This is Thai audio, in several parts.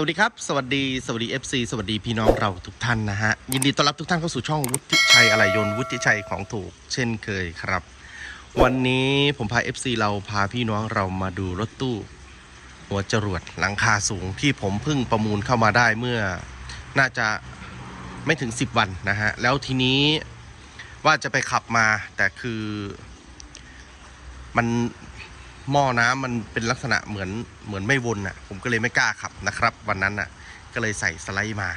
วัสดีครับ สวัสดี สวัสดี FC สวัสดีพี่น้องเราทุกท่านนะฮะ ยินดีต้อนรับทุกท่านเข้าสู่ช่องวุฒิชัยอะไหล่ยนวุฒิชัยของถูกเช่นเคยครับ วันนี้ผมพา FC เราพาพี่น้องเรามาดูรถตู้ หัวจรวดหลังคาสูงที่ผมเพิ่งประมูลเข้ามาได้เมื่อน่าจะไม่ถึง 10 วันนะฮะ แล้วทีนี้ว่าจะไปขับมาแต่คือ มัน หม้อน้ำมันเป็นลักษณะเหมือนเหมือนไม่วนอะ ผมก็เลยไม่กล้าขับนะครับ วันนั้นอะก็เลยใส่สไลด์มา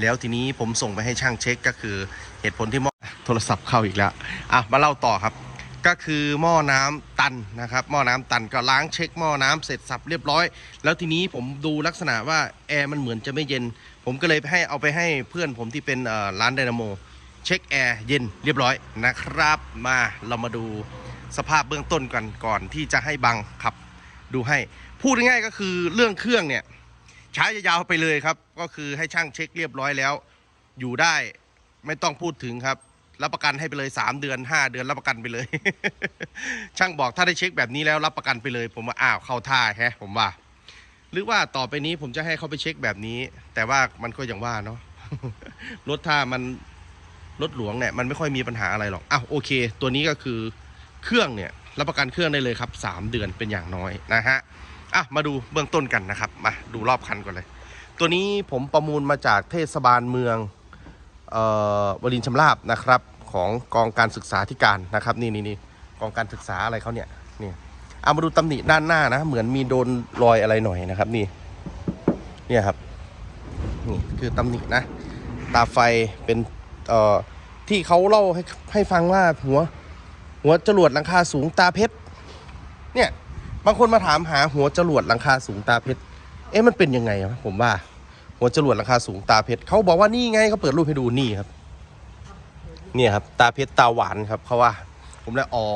แล้วทีนี้ผมส่งไปให้ช่างเช็คก็คือเหตุผลที่หม้อโทรศัพท์เข้าอีกแล้วอะมาเล่าต่อครับ ก็คือหม้อน้ำตันนะครับ หม้อน้ำตันก็ล้างเช็คหม้อน้ำเสร็จสับเรียบร้อย แล้วทีนี้ผมดูลักษณะว่าแอร์มันเหมือนจะไม่เย็น ผมก็เลยให้เอาไปให้เพื่อนผมที่เป็นร้านไดนาโมเช็คแอร์เย็นเรียบร้อยนะครับ มาเรามาดู สภาพเบื้องต้นกันก่อนที่จะให้บังขับ ดูให้ พูดง่ายๆก็คือเรื่องเครื่องเนี่ย ใช้ยาวไปเลยครับ ก็คือให้ช่างเช็คเรียบร้อยแล้ว อยู่ได้ไม่ต้องพูดถึงครับ รับประกันให้ไปเลย 3 เดือน 5 เดือนรับประกันไปเลย ช่างบอกถ้าได้เช็คแบบนี้แล้วรับประกันไปเลย ผมว่าอ้าวเข้าท่าแฮะผมว่า หรือว่าต่อไปนี้ผมจะให้เขาไปเช็คแบบนี้ แต่ว่ามันก็อย่างว่าเนาะรถถ้ามันรถหลวงเนี่ยมันไม่ค่อยมีปัญหาอะไรหรอกอ้าวโอเค ตัวนี้ก็คือ เครื่องเนี่ยรับประกันเครื่องได้เลยครับ 3 เดือนเป็นอย่างน้อยนะฮะอะมาดูเบื้องต้นกันนะครับมาดูรอบคันก่อนเลย ตัวนี้ผมประมูลมาจากเทศบาลเมืองเอ่อวรินชำราบนะครับของกองการศึกษาธิการนะครับนี่นี่นี่กองการศึกษาอะไรเขาเนี่ยนี่เอามาดูตำหนิด้านหน้านะ เหมือนมีโดนรอยอะไรหน่อยนะครับนี่เนี่ยครับนี่คือตำหนินะ ตาไฟเป็นเอ่อที่เขาเล่าให้ให้ฟังว่าหัว หัวจรวดหลังคาสูงตาเพชรเนี่ยบางคนมาถามหาหัวจรวดหลังคาสูงตาเพชรเอ๊ะมันเป็นยังไงวะผมว่า หัวจรวดหลังคาสูงตาเพชรเขาบอกว่านี่ไงเขาเปิดรูปให้ดูนี่ครับ เนี่ยครับ ตาเพชรตาหวานครับเขาว่า ผมเลยอ๋อ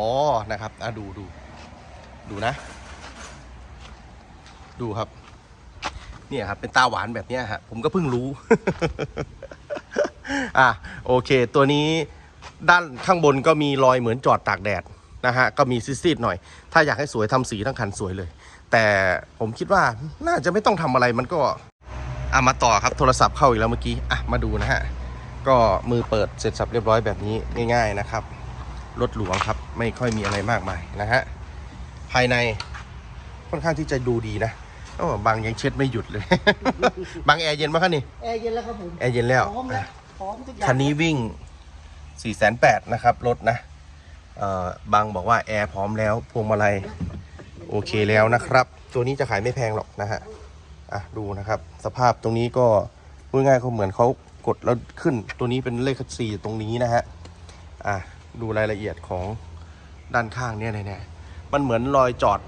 นะครับอะดูดูดูนะ ดูครับ เนี่ยครับ เป็นตาหวานแบบเนี้ยฮะผมก็เพิ่งรู้ อะโอเค ตัวนี้ ด้านข้างบนก็มีรอยเหมือนจอดตากแดดนะฮะก็มีซีดๆหน่อย ถ้าอยากให้สวยทำสีทั้งคันสวยเลย แต่ผมคิดว่าน่าจะไม่ต้องทำอะไรมันก็อะมาต่อครับโทรศัพท์เข้าอีกแล้วเมื่อกี้อะมาดูนะฮะก็มือเปิดเสร็จสับเรียบร้อยแบบนี้ง่าย ๆนะครับรถหลวงครับไม่ค่อยมีอะไรมากมายนะฮะภายในค่อนข้างที่จะดูดีนะโอ้บางยังเช็ดไม่หยุดเลย บางแอร์เย็นมากครับนี่แอร์เย็นแล้วครับผมแอร์เย็นแล้วพร้อมแล้วพร้อมทุกอย่างคันนี้วิ่ง 4 8 0 0 0นะครับรถนะเออบางบอกว่าแอร์พร้อมแล้วพวงมาลัยโอเคแล้วนะครับ ตัวนี้จะขายไม่แพงหรอกนะฮะอะดูนะครับ สภาพตรงนี้ก็พูดง่ายเขาเหมือนเขากดแล้วขึ้นตัวนี้เป็นเลขสี่ตรงนี้นะฮะอะดูรายละเอียดของด้านข้างเนี่ยเนี่ยมันเหมือนรอยจอด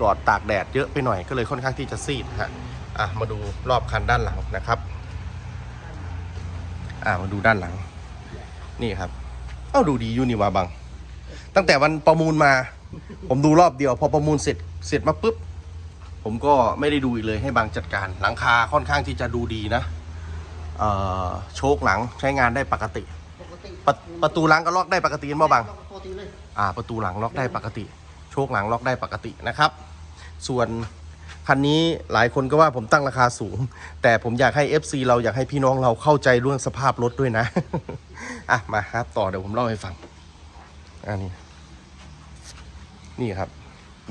จอดตากแดดเยอะไปหน่อยก็เลยค่อนข้างที่จะซีดฮะอะมาดูรอบคันด้านหลังนะครับ อ่ามาดูด้านหลัง นี่ครับ เอ้าดูดีอยู่นี่ว่าบัง ตั้งแต่วันประมูลมา ผมดูรอบเดียว พอประมูลเสร็จเสร็จมาปุ๊บ ผมก็ไม่ได้ดูอีกเลยให้บางจัดการ หลังคาค่อนข้างที่จะดูดีนะเอ่อโชคหลังใช้งานได้ปกติปกติประประตูหลังก็ล็อกได้ปกติมั้บังปกติเลยอ่า ประตูหลังล็อกได้ปกติ โชคหลังล็อกได้ปกตินะครับ ส่วน คันนี้หลายคนก็ว่าผมตั้งราคาสูง แต่ผมอยากให้ FC เราอยากให้พี่น้องเราเข้าใจเรื่องสภาพรถด้วยนะ อะมาครับต่อเดี๋ยวผมเล่าให้ฟังอันนี้ นี่ครับ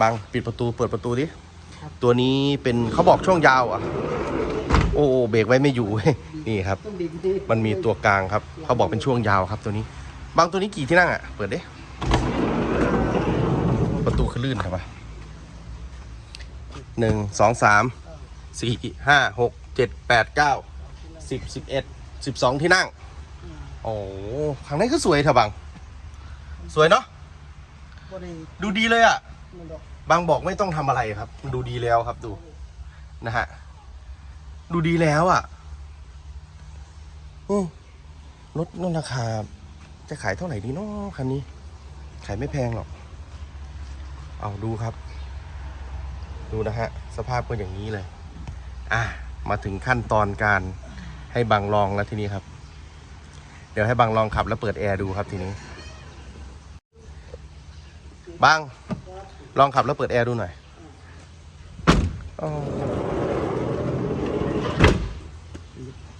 บังปิดประตูเปิดประตูดิตัวนี้เป็นเขาบอกช่วงยาวอะ โอ้โอ้เบรกไว้ไม่อยู่นี่ครับต้องบินดีมันมีตัวกลางครับ เขาบอกเป็นช่วงยาวครับตัวนี้ บางตัวนี้กี่ที่นั่งอะ เปิดดิประตูคือลื่นครับปะ หนึ่งสองสามสี่ห้าหกเจ็ดแปดเก้าสิบสิบเอ็ดสิบสองที่นั่ง โอ้ข้างในก็สวยเถอะบัง สวยเนาะก็ได้ดูดีเลยอะมันดอกบางบอกไม่ต้องทำอะไรครับมันดูดีแล้วครับดู นะฮะ ดูดีแล้วอะอืมรถนั่นราคา จะขายเท่าไหร่ดีเนาะคันนี้ ขายไม่แพงหรอก เอาดูครับ ดูนะฮะ สภาพก็อย่างนี้เลย อะ มาถึงขั้นตอนการให้บังลองแล้วทีนี้ครับ เดี๋ยวให้บังลองขับแล้วเปิดแอร์ดูครับทีนี้บังลองขับแล้วเปิดแอร์ดูหน่อยอ๋อ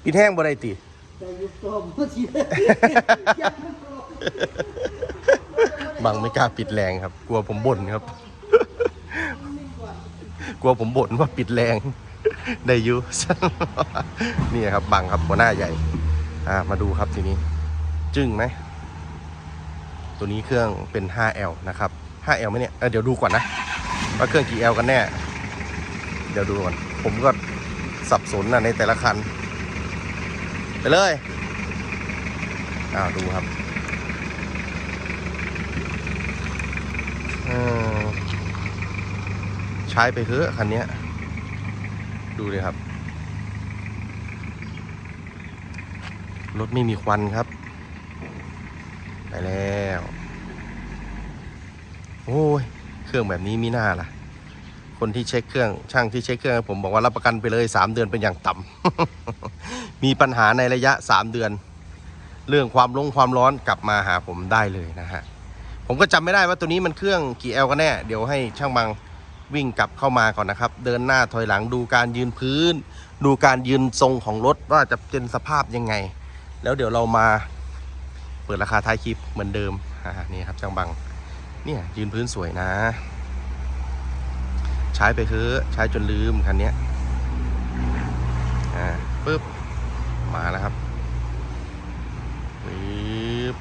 ปิดแห้งบ่ได้ติแต่ยุบตัวมันทียังไม่กลัวบังไม่กล้าปิดแรงครับ กลัวผมบ่นครับ กลัวผมบ่นว่าปิดแรง ได้ยุนี่ครับบังครับหัวหน้าใหญ่ อ่ามาดูครับทีนี้ จึ้งไหม ตัวนี้เครื่องเป็น 5L นะครับ 5L ไหมเนี่ยเเดี๋ยวดูก่อนนะ ว่าเครื่องกี่ L กันแน่ เดี๋ยวดูก่อน ผมก็สับสนนะในแต่ละคัน ไปเลย อ้าวดูครับเออ ใช้ไปเถอะคันนี้ดูเลยครับ รถไม่มีควันครับ ไปแล้ว โอ้ย เครื่องแบบนี้มีหน้าล่ะ คนที่เช็คเครื่องช่างที่เช็คเครื่องผมบอกว่ารับประกันไปเลย3เดือนเป็นอย่างต่ำมีปัญหาในระยะ3เดือน เรื่องความลงความร้อนกลับมาหาผมได้เลยนะฮะผมก็จำไม่ได้ว่าตัวนี้มันเครื่องกี่แอลกันแน่ เดี๋ยวให้ช่างบัง วิ่งกลับเข้ามาก่อนนะครับ เดินหน้าถอยหลังดูการยืนพื้น ดูการยืนทรงของรถว่าจะเป็นสภาพยังไง แล้วเดี๋ยวเรามาเปิดราคาท้ายคลิปเหมือนเดิมอ่านี่ครับช่างบังเนี่ยยืนพื้นสวยนะ ใช้ไปเถอะใช้จนลืมคันนี้อ่าปึ๊บมาแล้วครับปึ๊บ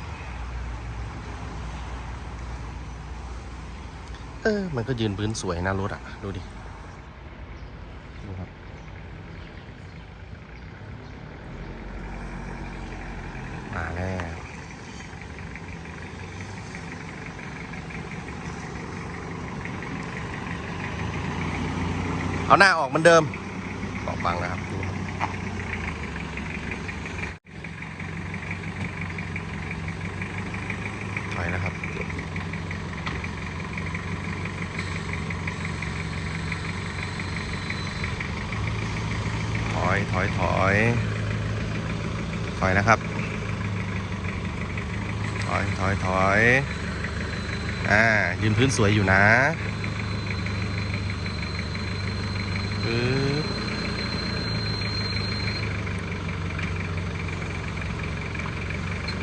เออ มันก็ยืนพื้นสวยนะรถอะ ดูดิ ดูครับ มาแล้วเอาหน้าออกเหมือนเดิมตอกบังนะครับดูครับถอยนะครับ ถอย ถอย ถอย ถ อยนะครับ ถอยถอยถอยอ่ายืนพื้นสวยอยู่นะ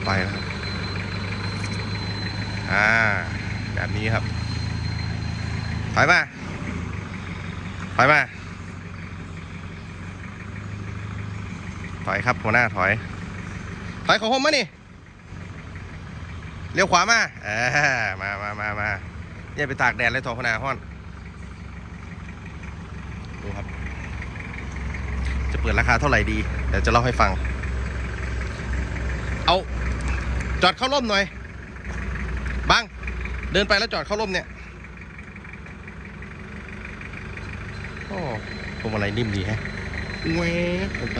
ไปแล้วครับ อ่า แบบนี้ครับ ถอยมา ถอยมา ถอยครับหัวหน้าถอย ถอยของผมมานี่เลี้ยวขวามาอ่ามามามามาอย่าไปตากแดดเลยทองหัวนาห้อนดูครับ จะเปิดราคาเท่าไหร่ดี เดี๋ยวจะเล่าให้ฟัง เอา จอดเข้าร่มหน่อย บัง เดินไปแล้วจอดเข้าร่มเนี่ย โอ้พวงมาลัยนิ่มดีแฮะแหวกลงไป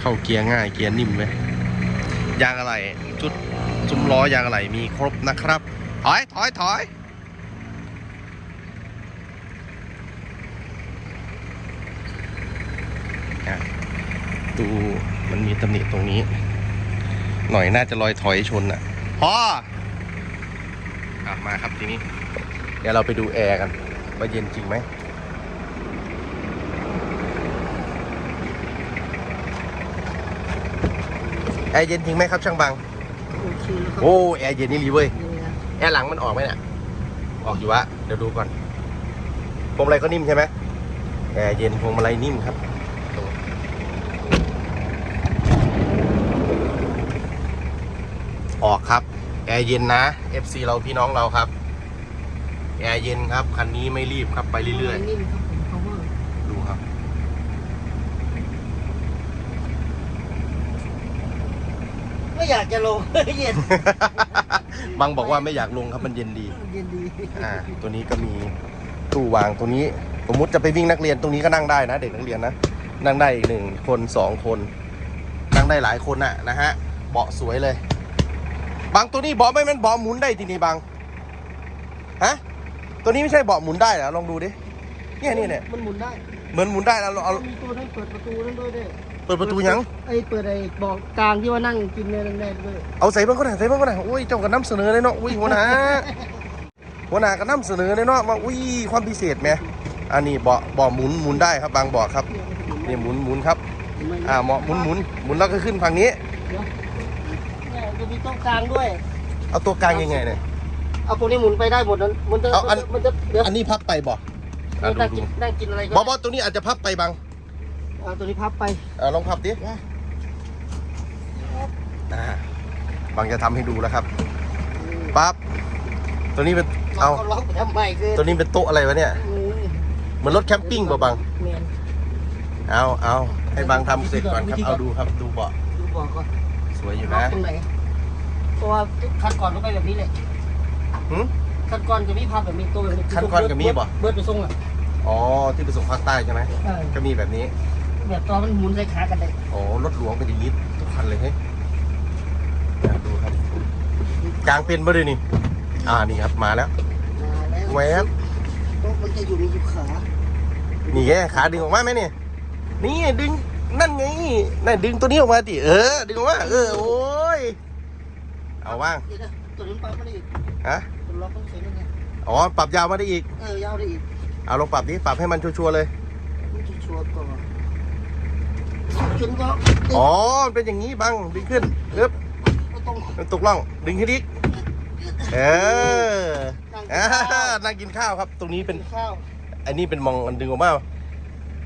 เข้าเกียร์ง่ายเกียร์นิ่มเลยยางอะไรชุดซุ้มล้อยางอะไรมีครบนะครับถอยถอยถอยอะดูมันมีตำหนิตรงนี้ หน่อยน่าจะลอยถอยชนอะพ่ออมาครับทีนี้ เดี๋ยวเราไปดูแอร์กันว่าเย็นจริงไหม แอร์เย็นจริงไหมครับช่างบังโอเคแล้วครับโอ้แอร์เย็นนี่รีเว้ยนี่นะแอร์หลังมันออกไหมเนี่ยออกอยู่วะเดี๋ยวดูก่อนพวงมาลัยก็นิ่มใช่ไหมแอร์เย็นพวงมาลัยนิ่มครับดูออกครับแอร์เย็นนะ FC เราพี่น้องเราครับ แอร์เย็นครับคันนี้ไม่รีบครับไปเรื่อยนิ่มครับผม power ๆ ดูครับ ไม่ อยากจะลง เย็นบังบอกว่าไม่อยากลงครับมันเย็นดี เย็นดีอ่า ตัวนี้ก็มีตู้วางตัวนี้ สมมุติจะไปวิ่งนักเรียนตรงนี้ก็นั่งได้นะ เด็กนักเรียนนะ นั่งได้อีกหนึ่งคนสองคน นั่งได้หลายคนน่ะนะฮะ เบาะสวยเลย บางตัวนี้เบาะไม่แมันเบาะหมุนได้ทีนี้บาง ฮะ ตัวนี้ไม่ใช่เบาะหมุนได้เหรอ ลองดูดิ เนี่ยเนี่ยเนี่ยมันหมุนได้ เหมือนหมุนได้แล้วเอา มีตัวนั้นเปิดประตูนั่นด้วยด้วยเปิดประตูยัง ไอ้เปิดไอ้บอกกลางที่ว่านั่งกินในนั่นได้ด้วยเอาใส่เบ้างก็ได้ใส่เบ้างก็ได้โอ้ยเจ้าก็นำเสนอเลยเนาะอุ้ยหัวหน้าหัวหน้าก็นำเสนอเลยเนาะว่าอุ้ยความพิเศษไหมอันนี้เบาะเบาะหมุนหมุนได้ครับบางเบาะครับนี่หมุนหมุนครับอ่าเหมาะหมุนหมุนหมุนแล้วก็ขึ้นฝั่งนี้เนี่ยจะมีโต๊ะกลางด้วย เอาตัวกลางยังไงเนี่ยเอาพวกนี้หมุนไปได้หมดนั้นมันจะเอาอันมันจะเดี๋ยวอันนี้พับไปบ่อะนั่งดูกิดูนนั่งกินอะไรก็บอบอตัวนี้อาจจะพับไปบาง เอาตัวนี้พับไปอ่าลองพับดิอ่าบางจะทำให้ดูแล้วครับปั๊บตัวนี้เป็นเอาเขาล็อกไปทำไมคือตัวนี้เป็นโต๊ะอะไรวะเนี่ยอืมเหมือนรถแคมปิ้งบ่บางเมียนเอาเอาให้บางทำเสร็จก่อนครับเอาดูครับดูเบาะดูบอกก่อนสวยอยู่ล็อกนะตรงไหนเพราะว่าคันก่อนก็ไปแบบนี้แหละหืมคันก่อนจะมีพับแบบนี้ตัวแบบนี้คันก่อนก็มีบ่เบิร์ดไปส่งอะอ๋อที่ไปส่งภาคใต้ใช่ไหมเออก็มีแบบนี้ แบบตอนมันหมุนใส่ขากันเลยโอ้รถหลวงเป็นอย่างนี้ทุกคันเลยเฮ้ยอะดูครับกลางเป็นบ่เลยนี่ อ่านี่ครับมาแล้วมาแล้วแวบโต๊ะมันจะอยู่มีอยู่ขานี่แกขาดึงออกมาไหมเนี่ยนี่ดึงนั่นไงนั่นดึงตัวนี้ออกมาดิเออดึงออกมาเออโอ้ยเอาว่างเดี๋ยวนะตัวนี้ปรับไม่ได้อีกฮะตัวล็อกต้องเสียงยังไงอ๋อปรับยาวมาได้อีก เออยาวได้อีกเอาลองปรับดิปรับให้มันชัวร์ๆเลย มันจะชัวร์ก่อน จนก็อ๋อมันเป็นอย่างนี้บังดึงขึ้นเอ๊บก็ต้องมันตกล่อง ดึงขึ้นอีกเอออ่านั่งกินข้าวครับ ตรงนี้เป็นข้าวอันนี้เป็นมองอันดึงออกมา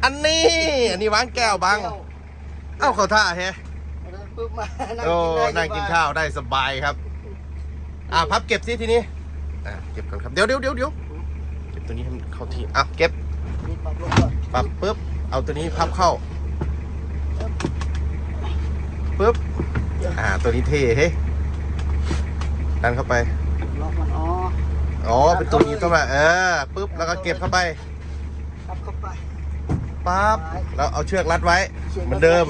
อันนี้ อันนี้วางแก้วบังเอ้าเขาท่าแฮะปึ๊บมานั่งโอ้กินได้นั่งกินข้าวได้สบายครับ อ่าพับเก็บสิทีนี้อ่าเก็บก่อนครับเดี๋ยวเดี๋ยวเดี๋ยวเดี๋ยวเก็บตัวนี้ให้มันเข้าที่อะเก็บนี่ปรับลงก่อนปรับปุ๊บเอาตัวนี้พับเข้า ปุ๊บ อ่า ตัวนี้เท่เฮ้ยดันเข้าไป ล็อกมันอ๋ออ๋อ เป็นตัวนี้เข้ามาเออปุ๊บ แล้วก็เก็บเข้าไปพับเข้าไปปั๊บ แล้วเอาเชือกรัดไว้ เหมือนเดิม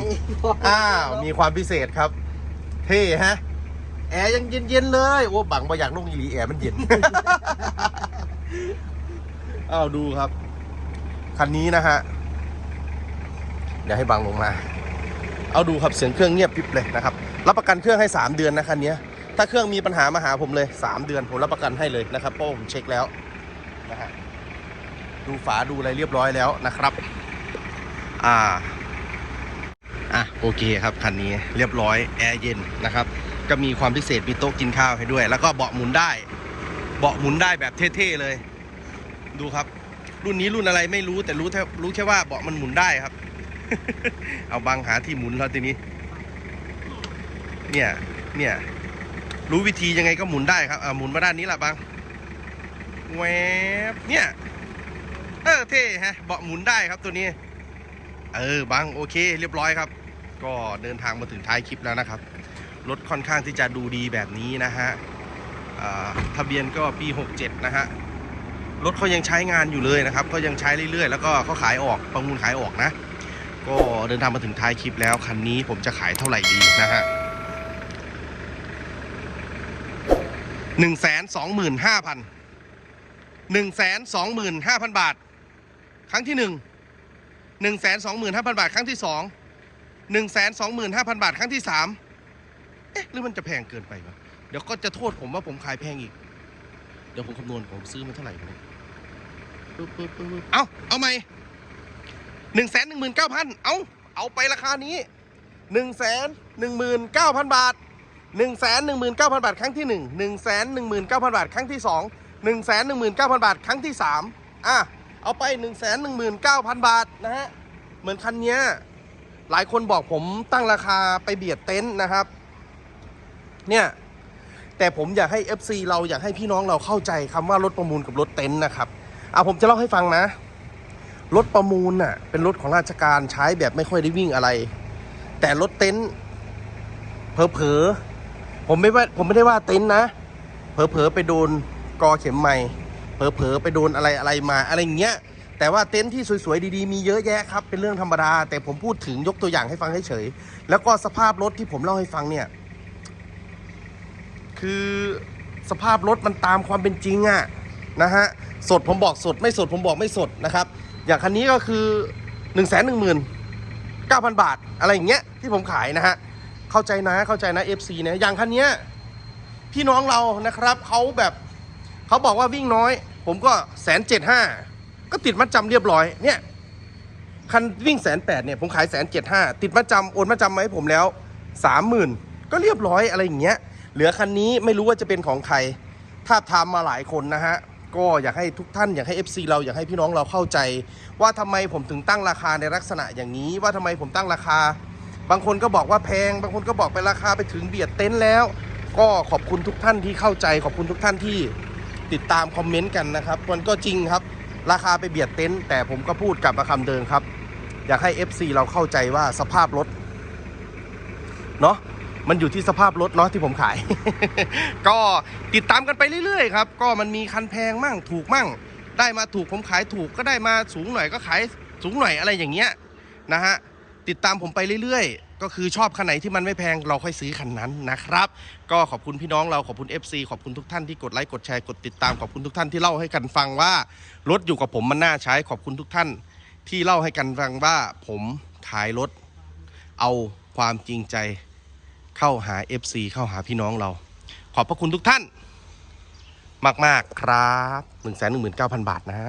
อ้าว มีความพิเศษครับ เท่ฮะ แอร์ยังเย็นๆเลย โอ้ บังมาอยากลงอีหลีแอร์มันเย็น อ้าว ดูครับ คันนี้นะฮะ เดี๋ยวให้บังลงมา เอาดูครับเสียงเครื่องเงียบพริบเลยนะครับรับประกันเครื่องให้ 3 เดือนนะคันนี้ถ้าเครื่องมีปัญหามาหาผมเลย 3 เดือนผมรับประกันให้เลยนะครับเพราะผมเช็คแล้วนะฮะดูฝาดูอะไรเรียบร้อยแล้วนะครับ อ่าอะโอเคครับคันนี้เรียบร้อยแอร์เย็นนะครับก็มีความพิเศษมีโต๊ะกินข้าวให้ด้วย แล้วก็เบาะหมุนได้ เบาะหมุนได้แบบเท่ๆเลย ดูครับ รุ่นนี้รุ่นอะไรไม่รู้แต่รู้แค่รู้แค่ว่าเบาะมันหมุนได้ครับ เอาบังหาที่หมุนแล้วทีนี้ เนี่ย เนี่ย รู้วิธียังไงก็หมุนได้ครับอ่าหมุนมาด้านนี้แหละบังแวบเนี่ย เออเท่ฮะ เบาะหมุนได้ครับตัวนี้ เออบังโอเค เรียบร้อยครับ ก็เดินทางมาถึงท้ายคลิปแล้วนะครับ รถค่อนข้างที่จะดูดีแบบนี้นะฮะทะเบียนก็ปี 67 นะฮะ รถเขายังใช้งานอยู่เลยนะครับเขายังใช้เรื่อยๆ แล้วก็เขาขายออก ประมูลขายออกนะ ก็เดินทางมาถึงท้ายคลิปแล้วคันนี้ผมจะขายเท่าไหร่ดีนะฮะหนึ่งแสนสองหมื่นห้าพันหนึ่งแสนสองหมื่นห้าพันบาท ครั้งที่หนึ่งหนึ่งแสนสองหมื่นห้าพันบาท ครั้งที่สองหนึ่งแสนสองหมื่นห้าพันบาท ครั้งที่สามเอ๊ะหรือมันจะแพงเกินไปวะเดี๋ยวก็จะโทษผมว่าผมขายแพงอีก เดี๋ยวผมคำนวณผมซื้อมันเท่าไหร่เนี่ยปึ๊บปึ๊บปึ๊บปึ๊บเอาเอาไหม หนึ่งแสนหนึ่งหมื่นเก้าพันเอาเอาไปราคานี้หนึ่งแสนหนึ่งหมื่นเก้าพันบาทหนึ่งแสนหนึ่งหมื่นเก้าพันบาท ครั้งที่หนึ่งหนึ่งแสนหนึ่งหมื่นเก้าพันบาท ครั้งที่สองหนึ่งแสนหนึ่งหมื่นเก้าพันบาท ครั้งที่สามอะเอาไป1 1 9 0 0 0บาทนะฮะเหมือนคันเนี้ยหลายคนบอกผมตั้งราคาไปเบียดเต็นท์นะครับ เนี่ยแต่ผมอยากให้ FC เราอยากให้พี่น้องเราเข้าใจคำว่ารถประมูลกับรถเต็นท์นะครับอะผมจะเล่าให้ฟังนะ รถประมูลน่ะ เป็นรถของราชการใช้แบบไม่ค่อยได้วิ่งอะไร แต่รถเต็นท์เผลอๆผมไม่ว่าผมไม่ได้ว่าเต็นท์นะเผลอๆไปโดนกอเข็มใหม่เผลอๆไปโดนอะไรอะไรมา อะไรอย่างเงี้ย แต่ว่าเต็นท์ที่สวยๆดีๆมีเยอะแยะครับ เป็นเรื่องธรรมดา แต่ผมพูดถึงยกตัวอย่างให้ฟังเฉยๆแล้วก็สภาพรถที่ผมเล่าให้ฟังเนี่ย คือสภาพรถมันตามความเป็นจริงอะนะฮะสดผมบอกสดไม่สดผมบอกไม่สดนะครับ อย่างคันนี้ก็คือ1นึ่งแสนหนึ่งหมื่นเก้าพันบาทอะไรอย่างเงี้ยที่ผมขายนะฮะเข้าใจนะเข้าใจนะ FC นะอย่างคันเนี้ยพี่น้องเรานะครับเขาแบบเขาบอกว่าวิ่งน้อย ผมก็แสนเจ็ดห้าก็ติดมัดจำเรียบร้อยเนี่ยคันวิ่งแสนแปดเนี่ยผมขายแสนเจ็ดห้าติดมัดจำโอนมัดจำมาให้ผมแล้วสามหมื่นก็เรียบร้อยอะไรอย่างเงี้ยเหลือคันนี้ไม่รู้ว่าจะเป็นของใครทาบทามมาหลายคนนะฮะ ก็อยากให้ทุกท่านอยากให้ FC เราอยากให้พี่น้องเราเข้าใจ ว่าทำไมผมถึงตั้งราคาในลักษณะอย่างนี้ ว่าทำไมผมตั้งราคา บางคนก็บอกว่าแพง บางคนก็บอกไปราคาไปถึงเบียดเต็นท์แล้ว ก็ขอบคุณทุกท่านที่เข้าใจ ขอบคุณทุกท่านที่ติดตามคอมเมนต์กันนะครับมันก็จริงครับ ราคาไปเบียดเต็นท์แต่ผมก็พูดกลับมาคำเดิมครับ อยากให้ FC เราเข้าใจว่าสภาพรถเนาะ มันอยู่ที่สภาพรถเนาะที่ผมขาย ก็ติดตามกันไปเรื่อยๆครับ ก็มันมีคันแพงมั่งถูกมั่ง ได้มาถูกผมขายถูกก็ได้มาสูงหน่อยก็ขายสูงหน่อยอะไรอย่างเงี้ยนะฮะติดตามผมไปเรื่อยๆ ก็คือชอบคันไหนที่มันไม่แพงเราค่อยซื้อคันนั้นนะครับ ก็ขอบคุณพี่น้องเราขอบคุณ FC ขอบคุณทุกท่านที่กดไลค์กดแชร์กดติดตามขอบคุณทุกท่านที่เล่าให้กันฟังว่ารถอยู่กับผมมันน่าใช้ขอบคุณทุกท่าน ที่เล่าให้กันฟังว่าผมขายรถเอาความจริงใจ เข้าหา FC เข้าหาพี่น้องเรา ขอบพระคุณทุกท่าน มาก ๆ ครับ 1 1 9 0 0 0 บาทนะ